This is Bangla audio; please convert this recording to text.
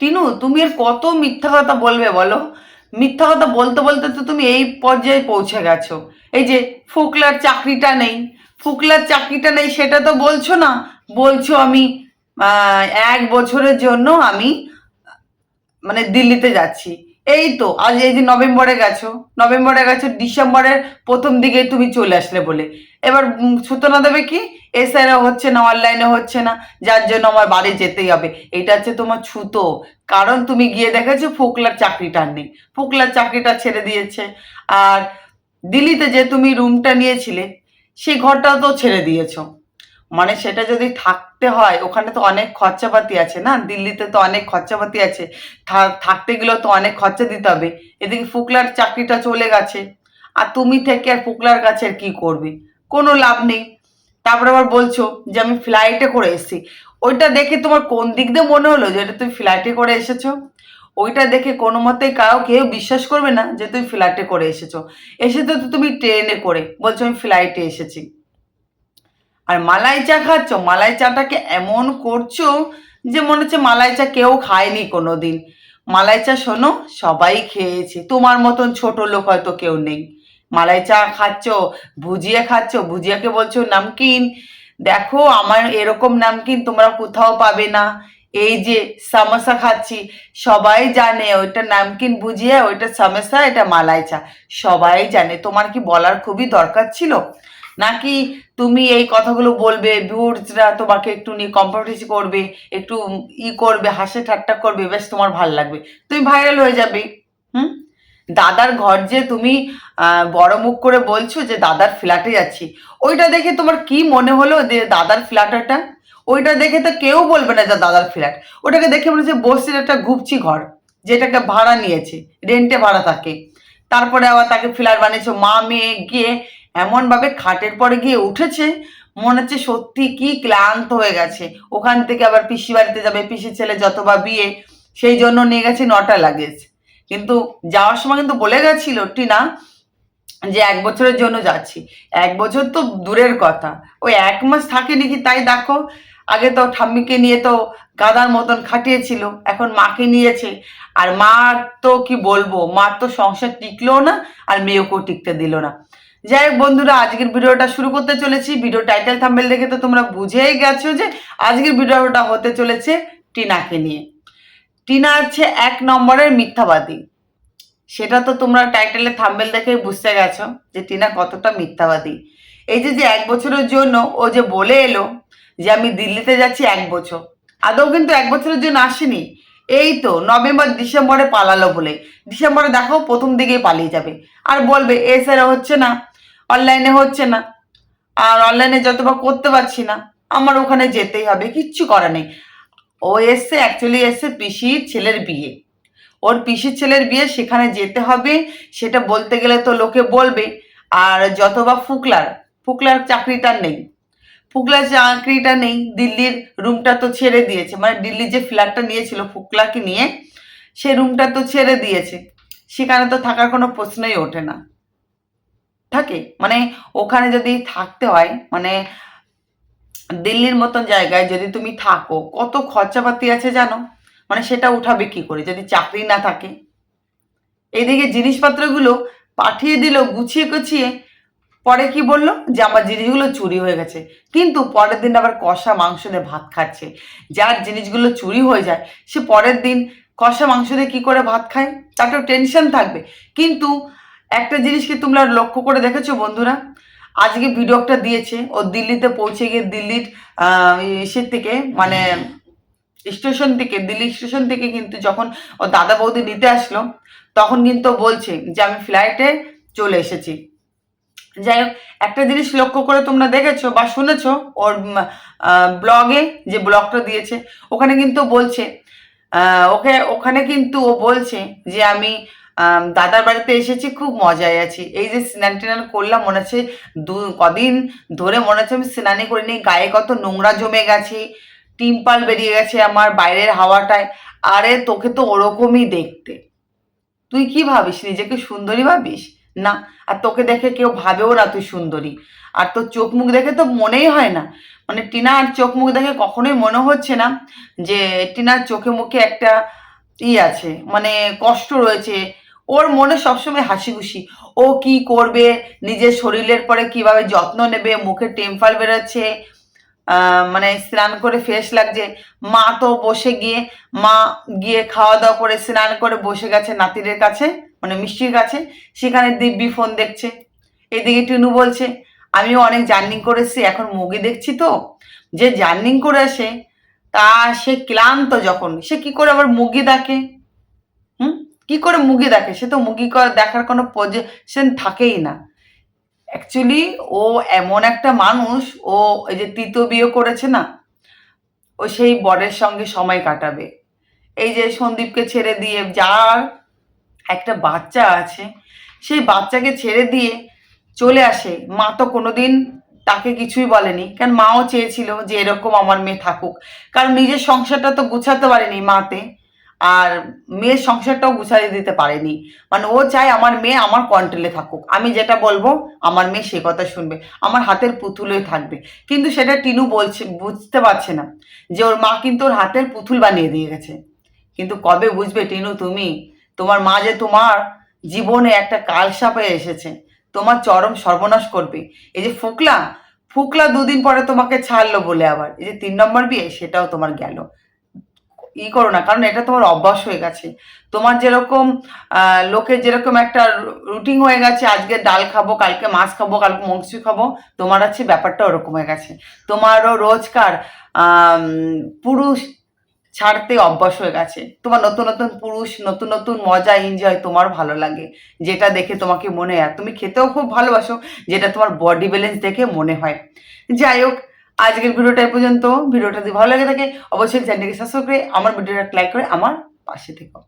টিনু, তুমি আর কত মিথ্যা কথা বলবে বলো? মিথ্যা কথা বলতে বলতে তো তুমি এই পর্যায়ে পৌঁছে গেছো। এই যে ফুকলার চাকরিটা নেই, ফুকলার চাকরিটা নেই সেটা তো বলছো না। বলছো আমি এক বছরের জন্য আমি মানে দিল্লিতে যাচ্ছি। এই তো, আজ এই যে নভেম্বরে গেছো নভেম্বরে গেছো, ডিসেম্বরের প্রথম দিকে তুমি চলে আসলে বলে। এবার সূচনা দেবে কি? এসআইরা হচ্ছে না, অনলাইনে হচ্ছে না, যার জন্য আমার বাড়ি যেতেই হবে। এটা হচ্ছে তোমার ছুতো কারণ তুমি গিয়ে দেখেছ ফোকলার চাকরিটা নেই। ফোকলার চাকরিটা ছেড়ে দিয়েছে। আর দিল্লিতে যে তুমি রুমটা নিয়েছিলে, সেই ঘরটাও তো ছেড়ে দিয়েছ। মানে সেটা যদি থাকতে হয়, ওখানে তো অনেক খরচাপাতি আছে না? দিল্লিতে তো অনেক খরচাপাতি আছে। থাকতে গেলেও তো অনেক খরচা দিতে হবে। এদিকে ফুকলার চাকরিটা চলে গেছে। আর তুমি থেকে আর ফুকলার কাছে আর কি করবে? কোনো লাভ নেই। তারপরে আবার বলছো যে আমি ফ্লাইটে করে এসেছি। ওইটা দেখে তোমার কোন দিক দিয়ে মনে হলো যে এটা তুমি ফ্লাইটে করে এসেছ? ওইটা দেখে কোনো মতেই কারও কেউ বিশ্বাস করবে না যে তুমি ফ্লাইটে করে এসেছ। এসে তো তুমি ট্রেনে করে, বলছো আমি ফ্লাইটে এসেছি। আর মালাই চা খাচ্ছ? মালাই চাটাকে এমন করছ যে মনে হচ্ছে মালাই চা কেউ খায়নি কোনো দিন মালাই চা শোনো, সবাই খেয়েছে। তোমার মতন ছোট লোক হয়তো কেউ নেই। মালাই চা খাচ্ছ, ভুজিয়া খাচ্ছ, ভুজিয়াকে বলছো নামকিন, দেখো আমার এরকম নামকিন তোমরা কোথাও পাবে না। এই যে সামোসা খাচ্ছি, সবাই জানে ওইটা নামকিন ভুজিয়া, ওইটা সামোসা, এটা মালাই চা। সবাই জানে। তোমার কি বলার খুবই দরকার ছিল? নাকি তুমি এই কথাগুলো বলবে ভিউর্সরা তোমাকে একটু নিয়ে কম্পিটিশন করবে, একটু ই করবে, হাসে ঠাট্টা করবে, বেশ তোমার ভালো লাগবে। তুমি ভাইরাল হয়ে যাবে, হুম? দাদার ঘর যে তুমি বড় মুখ করে বলছো যে দাদার ফ্ল্যাটে যাচ্ছি, ওইটা দেখে তোমার কি মনে হলো যে দাদার ফ্ল্যাটটা ওইটা দেখে তো কেউ বলবে না যে দাদার ফ্ল্যাট ওটাকে দেখে মনে হচ্ছে বসির একটা ঘুপচি ঘর, যেটাকে ভাড়া নিয়েছে রেন্টে ভাড়া থাকে। তারপরে আবার তাকে ফ্ল্যাট বানিয়েছো, মা, মেয়ে, গিয়ে এমনভাবে খাটের পরে গিয়ে উঠেছে, মনে হচ্ছে সত্যি কি ক্লান্ত হয়ে গেছে। ওখান থেকে আবার পিসি বাড়িতে যাবে পিসির ছেলে যতবা বিয়ে, সেই জন্য নিয়ে গেছে নটা লাগেজ কিন্তু যাওয়ার সময় কিন্তু বলে গেছিল টিনা যে এক বছরের জন্য যাচ্ছি। এক বছর তো দূরের কথা। ওই এক মাস থাকে নাকি তাই দেখো। আগে তো ঠাম্মিকে নিয়ে তো গাদার মতন খাটিয়েছিল, এখন মাকে নিয়েছে। আর মার তো কি বলব, মার তো সংসার টিকলো না, আর মেয়েকেও টিকতে দিল না। যাই হোক বন্ধুরা, আজকের ভিডিওটা শুরু করতে চলেছি। ভিডিও টাইটেল থাম্বেল দেখে তো তোমরা বুঝেই গেছো যে আজকের ভিডিওটা হতে চলেছে টিনাকে নিয়ে। টিনা হচ্ছে এক নম্বরের মিথ্যাবাদী। সেটা তো তোমরা টাইটেলে থাম্বেল দেখে বুঝতে গেছো যে টিনা কতটা মিথ্যাবাদী। এই যে যে এক বছরের জন্য ও যে বলে এলো যে আমি দিল্লিতে যাচ্ছি এক বছর, আদৌ কিন্তু এক বছরের জন্য আসেনি। এই তো নভেম্বর, ডিসেম্বরে পালালো বলে। ডিসেম্বরে দেখো প্রথম দিকেই পালিয়ে যাবে। আর বলবে, এ এছাড়া হচ্ছে না। অনলাইনে হচ্ছে না। আর অনলাইনে যতবার করতে পারছি না, আমার ওখানে যেতেই হবে, কিচ্ছু করার নেই। ও এসছে অ্যাকচুয়ালি এসছে পিসির ছেলের বিয়ে। ওর পিসির ছেলের বিয়ে সেখানে যেতে হবে, সেটা বলতে গেলে তো লোকে বলবে। আর যতবা ফুকলার ফুকলার চাকরিটা নেই। ফুকলার চাকরিটা নেই, দিল্লির রুমটা তো ছেড়ে দিয়েছে। মানে দিল্লির যে ফ্ল্যাটটা নিয়েছিল ফুকলাকে নিয়ে সেই রুমটা তো ছেড়ে দিয়েছে। সেখানে তো থাকার কোনো প্রশ্নই ওঠে না। থাকে। মানে ওখানে যদি থাকতে হয় মানে দিল্লির মতন জায়গায় যদি তুমি থাকো, কত খরচাপাতি আছে জানো? মানে সেটা উঠাবে কি করে? যদি চাকরি না থাকে। এইদিকে জিনিসপত্রগুলো পাঠিয়ে দিল, গুছিয়ে গুছিয়ে পরে কি বলল? যে আমার জিনিসগুলো চুরি হয়ে গেছে। কিন্তু পরের দিন আবার কষা মাংস দিয়ে ভাত খাচ্ছে। যার জিনিসগুলো চুরি হয়ে যায়, সে পরের দিন কষা মাংস দিয়ে কী করে ভাত খায়? তারও টেনশন থাকবে। কিন্তু একটা জিনিস কি তোমরা লক্ষ্য করে দেখেছ বন্ধুরা? আজকে ভিডিওটা দিয়েছে ও দিল্লিতে পৌঁছে গিয়ে দিল্লির ইসের থেকে মানে স্টেশন থেকে দিল্লি স্টেশন থেকে কিন্তু যখন ও দাদা বৌদি নিতে আসলো তখন কিন্তু বলছে যে আমি ফ্লাইটে চলে এসেছি। যাই হোক একটা জিনিস লক্ষ্য করে তোমরা দেখেছ বা শুনেছো ওর ব্লগে যে ব্লগটা দিয়েছে ওখানে কিন্তু বলছে ওকে ওখানে কিন্তু ও বলছে যে আম, দাদার বাড়িতে এসেছি, খুব মজায় আছি। এই যে স্নান টিনান করলাম, মনে হচ্ছে দু, কদিন ধরে মনে হচ্ছে আমি স্নানই করিনি, গায়ে কত নোংরা জমে গেছে, টিম্পাল বেরিয়ে গেছে আমার বাইরের হাওয়াটায়। আরে তোকে তো ওরকমই দেখতে। তুই কি ভাবিস, নিজেকে সুন্দরী ভাবিস? না, আর তোকে দেখে কেউ ভাবেও না তুই সুন্দরী। আর তোর চোখ মুখ দেখে তো মনেই হয় না। মানে টিনার চোখ মুখ দেখে কখনোই মনে হচ্ছে না যে টিনার চোখে মুখে একটা ই আছে মানে কষ্ট রয়েছে ওর মনে সবসময় হাসি খুশি। ও কি করবে? নিজের শরীরের পরে কীভাবে যত্ন নেবে? মুখে টেম্পাল বেরোচ্ছে মানে স্নান করে ফ্রেশ লাগছে। মা তো বসে গিয়ে, মা গিয়ে খাওয়া দাওয়া করে, স্নান করে বসে গেছে নাতিদের কাছে মানে মিষ্টির কাছে। সেখানে দিব্যি ফোন দেখছে। এদিকে টুনু বলছে, আমিও অনেক জার্নিং করে এসেছি, এখন মুভি দেখছি তো। যে জার্নিং করে আসে, তা সে ক্লান্ত যখন, সে কি করে আবার মুগি দেখে? হুম? কি করে মুগি দেখে? সে তো মুগি দেখার কোনো পজিশন থাকেই না। অ্যাকচুয়ালি ও এমন একটা মানুষ, ও এই যে তৃতীয় বিয়ে করেছে না, ও সেই বরের সঙ্গে সময় কাটাবে। এই যে সন্দীপকে ছেড়ে দিয়ে যার একটা বাচ্চা আছে, সেই বাচ্চাকে ছেড়ে দিয়ে চলে আসে। মা তো কোনোদিন তাকে কিছুই বলেনি, কারণ মাও চেয়েছিল যে এরকম আমার মেয়ে থাকুক। কারণ নিজের সংসারটা তো গুছাতে পারেনি মাতে। আর মেয়ের সংসারটাও গুছাই দিতে পারেনি। মানে ও চায় আমার মেয়ে আমার কন্ট্রোলে থাকুক। আমি যেটা বলব, আমার মেয়ে সে কথা শুনবে। আমার হাতের পুতুলই থাকবে। কিন্তু সেটা টিনু বলছে, বুঝতে পারছে না যে ওর মা কিন্তু ওর হাতের পুতুল বানিয়ে দিয়ে গেছে। কিন্তু কবে বুঝবে টিনু তুমি? তোমার মা যে তোমার জীবনে একটা কালসাপে এসেছে। তোমার চরম সর্বনাশ করবে। এই যে ফুকলা ফুকলা দুদিন পরে তোমাকে ছাড়লো বলে আবার। এই যে তিন নম্বর বিয়ে, সেটাও তোমার গেল। ই করো না, কারণ এটা তোমার অভ্যাস হয়ে গেছে। তোমার যেরকম লোকের যেরকম একটা রুটিন হয়ে গেছে, আজকে ডাল খাব, কালকে মাছ খাব, কালকে মাংস খাব, তোমার আছে ব্যাপারটা ওরকম হয়ে গেছে। তোমারও রোজকার পুরুষ ছাড়তে অভ্যাস হয়ে গেছে। তোমার নতুন নতুন পুরুষ, নতুন নতুন মজা এনজয় তোমার ভালো লাগে। যেটা দেখে তোমাকে মনে হয় তুমি খেতেও খুব ভালোবাসো, যেটা তোমার বডি ব্যালেন্স দেখে মনে হয়। যাই হোক আজকের ভিডিওটা পর্যন্ত। ভিডিওটা যদি ভালো লাগে থাকে, অবশ্যই চ্যানেলকে সাবস্ক্রাইব করে, আমার ভিডিওটা লাইক করে আমার পাশে থেকো।